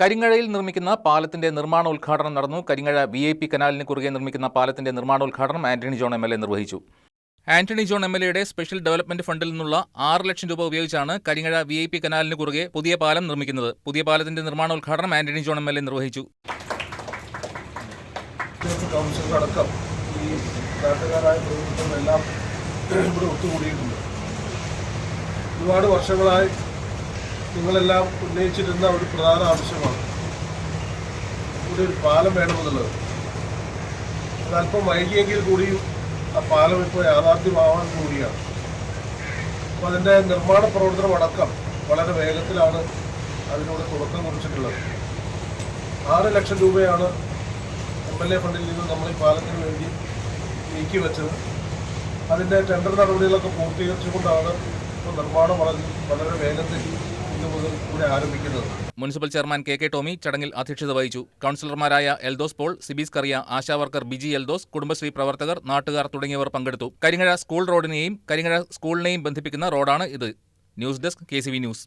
കരിങ്ങഴയിൽ നിർമ്മിക്കുന്ന പാലത്തിന്റെ നിർമ്മാണോദ്ഘാടനം നടന്നു. കരിങ്ങഴ വി ഐ പി കനാലിന് കുറുകെ നിർമ്മിക്കുന്ന പാലത്തിന്റെ നിർമ്മാണോദ്ഘാടനം Antony John M L A നിർവഹിച്ചു. ആന്റണി ജോൺ എം എൽ എയുടെ സ്പെഷ്യൽ ഡെവലപ്മെന്റ് ഫണ്ടിൽ നിന്നുള്ള ആറ് ലക്ഷം രൂപ ഉപയോഗിച്ചാണ് കരിങ്ങഴ വി ഐ പി കനാലിന് കുറുകെ പുതിയ പാലം നിർമ്മിക്കുന്നത്. പുതിയ പാലത്തിന്റെ നിർമ്മാണോദ്ഘാടനം Antony John M L A നിർവഹിച്ചു. ഒത്തുകൂടിയിട്ടുണ്ട്. ഒരുപാട് വർഷങ്ങളായി നിങ്ങളെല്ലാം ഉന്നയിച്ചിരുന്ന ഒരു പ്രധാന ആവശ്യമാണ്. ഇവിടെ ഒരു പാലം വേണമെന്നുള്ളത്. അതല്പം വൈകിയെങ്കിൽ കൂടിയും ആ പാലം ഇപ്പോൾ യാഥാർത്ഥ്യമാവാൻ കൂടിയാണ്. അപ്പോൾ അതിന്റെ നിർമ്മാണ പ്രവർത്തനം അടക്കം വളരെ വേഗത്തിലാണ് അതിനോട് തുടക്കം കുറിച്ചിട്ടുള്ളത്. ആറ് ലക്ഷം രൂപയാണ് എം എൽ എ ഫണ്ടിൽ നിന്ന് നമ്മൾ ഈ പാലത്തിന് വേണ്ടി നീക്കി വെച്ചത്. അതിന്റെ ടെൻഡർ നടപടികളൊക്കെ പൂർത്തീകരിച്ചുകൊണ്ടാണ് ഇപ്പോൾ നിർമ്മാണം വളരെ വളരെ വേഗത്തിൽ municipal chairman K K Tomy ചടങ്ങിൽ അധ്യക്ഷത വഹിച്ചു. കൌൺസിലർമാരായ എൽദോസ് പോൾ സിബീസ് കറിയ ആശാവർക്കർ ബിജി എൽദോസ് കുടുംബശ്രീ പ്രവർത്തകർ നാട്ടുകാർ തുടങ്ങിയവർ പങ്കെടുത്തു. കരിങ്ങഴ സ്കൂൾ റോഡിനെയും കരിങ്ങഴ സ്കൂളിനെയും ബന്ധിപ്പിക്കുന്ന റോഡാണ് ഇത്. News desk K news.